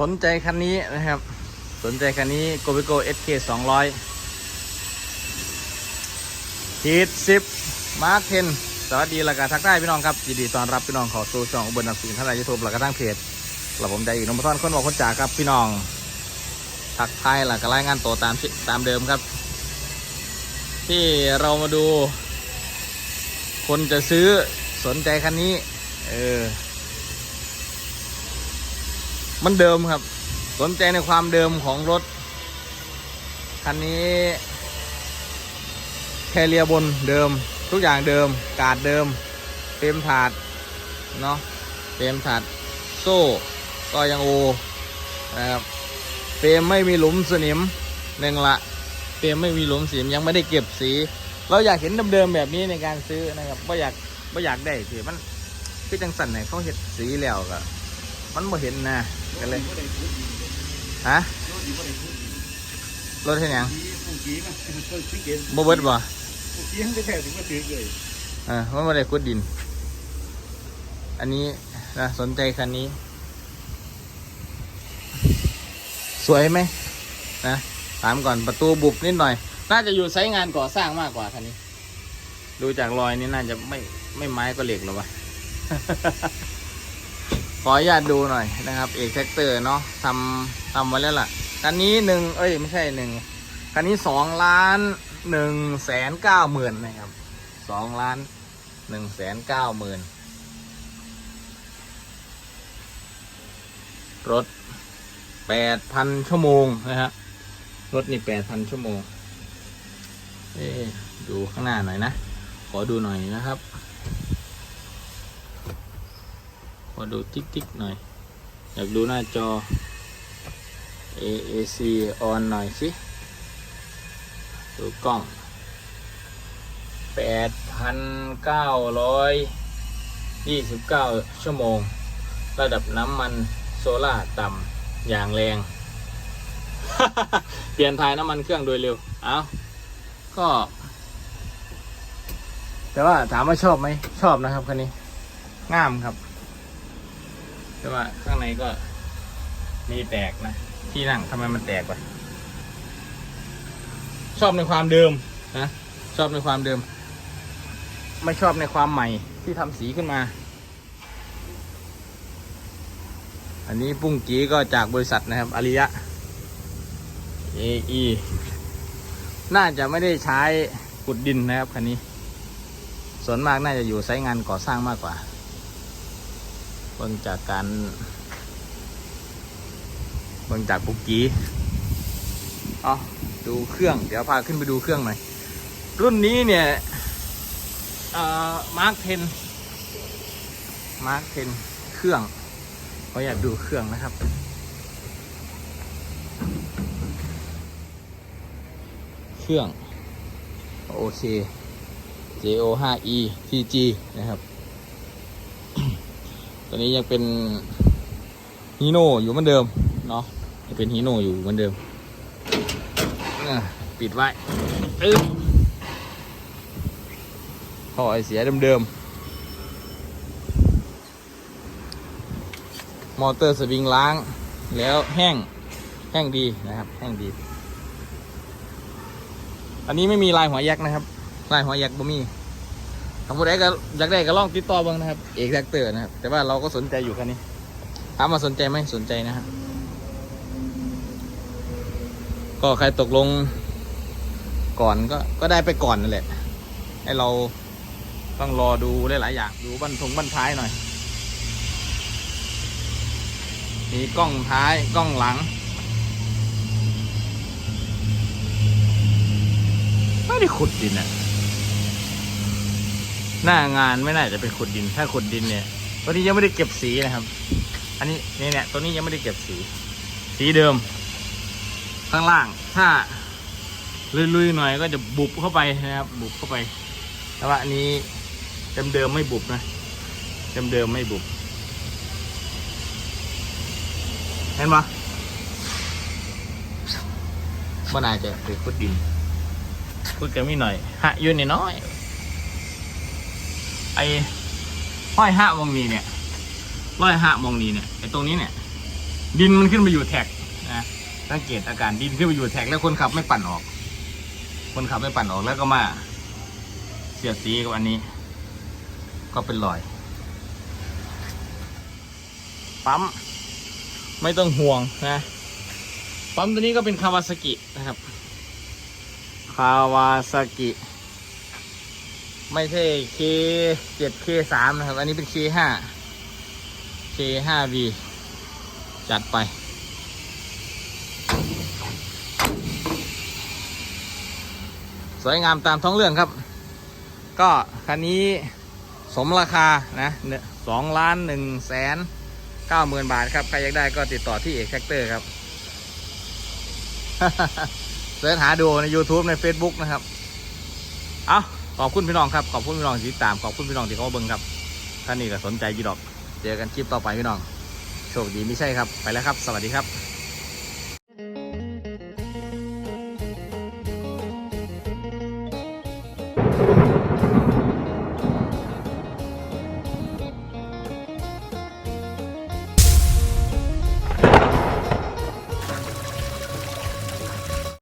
สนใจคันนี้นะครับ สนใจคันนี้ g o b i g o SK 200ฮีทสิบมาร์คเทนสวัสดีและกาทักทายพี่น้องครับยินดีต้อนรับพี่น้องขอสู่ช่องอุบลนำสินท่านใดยูทูบละกระทั่งเพจและผมใจอีกนมท่อนคนบอกคนจากครับพี่น้องทักทายและก็รายงานตัวตามชิตามเดิมครับ ที่เรามาดู คนจะซื้อสนใจคันนี้ เออ มันเดิมครับ สนใจในความเดิมของรถ คันนี้แคเรียบนเดิม ทุกอย่างเดิม กาดเดิมเฟรมถาดเนาะเฟรมถาดโซ่ก็ยังโอนะครับเฟรมไม่มีหลุมสนิมหนึ่งละเฟรมไม่มีหลุมสนิมยังไม่ได้เก็บสี เราอยากเห็นเดิมๆแบบนี้ในการซื้อนะครับว่อยากว่อยากได้สิมันพี่จังสันไหนเขาเห็ดสีแล้วก็มันบ่เห็นนะ กันเลยฮะรถเห็นยังบ่เบิดบ่เออมันบ่ได้ขุดดิน อันนี้นะสนใจคันนี้ สวยไหมนะถามก่อนประตูบุบนิดหน่อย น่าจะอยู่ไซงานก่อสร้างมากกว่าคันนี้ ดูจากรอยนี้น่าจะไม่ไม่ไม้ก็เหล็กหรอวะ ขออนุญาตดูหน่อยนะครับ เอกแท็กเตอร์เนาะทำทำไว้แล้วล่ะ คันนี้หนึ่งเอ้ยไม่ใช่หนึ่งคันนี้สองล้านหนึ่งแสนเก้าหมื่นนะครับสองล้านหนึ่งแสนเก้าหมื่นรถแปดพันชั่วโมงนะฮะรถนี่แปดพันชั่วโมง เอ๊ดูข้างหน้าหน่อยนะ ขอดูหน่อยนะครับ ขอดูติ๊กติ๊กหน่อย อยากดูหน้าจอ AAC on หน่อยสิ ดูกล้อง 8,929 ชั่วโมง ระดับน้ำมันโซล่าต่ำอย่างแรง เปลี่ยนทายน้ำมันเครื่องโดยเร็ว เอาก็ แต่ว่าถามว่าชอบไหม ชอบนะครับคันนี้ งามครับ แต่ว่าข้างในก็มีแตกนะ ที่นั่งทำไมมันแตกวะชอบในความเดิมนะ ชอบในความเดิม ไม่ชอบในความใหม่ที่ทำสีขึ้นมา อันนี้ปุ้งกี้ก็จากบริษัทนะครับอาริยะ AE น่าจะไม่ได้ใช้ขุดดินนะครับคันนี้ ส่วนมากน่าจะอยู่ไซต์งานก่อสร้างมากกว่า เบิ่งจากการเบิ่งจากปุกกี้เอ๋อดูเครื่อง เดี๋ยวพาขึ้นไปดูเครื่องหน่อย รุ่นนี้เนี่ยเอ่อมาร์คเทนมาร์คเทนเครื่องเขาอยากดูเครื่องนะครับ เครื่อง โอเค JO 5 E TG นะครับ ตัวนี้ยังเป็นฮีโน่อยู่เหมือนเดิมเนาะยังเป็นฮีโน่อยู่เหมือนเดิมปิดไว้อึ๊บท่อไอเสียเดิมๆ มอเตอร์สวิงล้าง แล้วแห้ง แห้งดีนะครับ แห้งดี อันนี้ไม่มีลายหัวแยกนะครับ ลายหัวแยกบ่มี ถ้าผู้ใดก็อยากได้ก็ลองติดต่อเบ้างนะครับ เอกแท็กเตอร์นะครับ แต่ว่าเราก็สนใจอยู่คันนี้ถามว่าสนใจไหมสนใจนะครับ ก็ใครตกลงก่อนก็ก็ได้ไปก่อนนั่นแหละ ให้เราต้องรอดูหลายๆอย่าง ดูบันทงบันท้ายหน่อย มีกล้องท้ายกล้องหลังไม่ได้ขุดดินอะ หน้างานไม่น่าจะเป็นขุดดิน ถ้าขุดดินเนี่ยตัวนี้ยังไม่ได้เก็บสีนะครับ อันนี้นี่เนี่ยตัวนี้ยังไม่ได้เก็บสี สีเดิม ข้างล่าง ถ้าลุยๆหน่อยก็จะบุบเข้าไปนะครับ บุบเข้าไป แต่ว่าอันนี้เดิมๆไม่บุบนะเดิมๆไม่บุบเห็นปะมันอาจจะเป็นขุดดินขุดกันไม่หน่อยหะอยืนน้อย ไอ้ห้อยห้ามองนี้เนี่ยร้อยห้ามองนี้เนี่ยไอ้ตรงนี้เนี่ย ดินมันขึ้นไปอยู่แท็กนะสังเกตอาการดินขึ้นไปอยู่แท็กแล้วคนขับไม่ปั่นออก คนขับไม่ปั่นออกแล้วก็มา เสียดสีกับอันนี้ ก็เป็นรอยปั๊มไม่ต้องห่วงนะปั๊มตัวนี้ก็เป็นคาวาซากินะครับคาวาซากิ ไม่ใช่ K7 K3 นะครับ อันนี้เป็น K5 K5V จัดไป สวยงามตามท้องเรื่องครับ ก็คันนี้สมราคานะสองล้านหนึ่งแสนเก้าหมื่นบาทครับ ใครอยากได้ก็ติดต่อที่เอกแท็กเตอร์ครับเสิร์ชหาดูใน YouTube ใน Facebook นะครับ เอา ขอบคุณพี่น้องครับ ขอบคุณพี่น้องที่ติดตาม ขอบคุณพี่น้องที่เขามาเบิ่งครับ ท่านนี้ก็สนใจยีดอก เจอกันคลิปต่อไปพี่น้อง โชคดีไม่ใช่ครับ ไปแล้วครับ สวัสดีครับ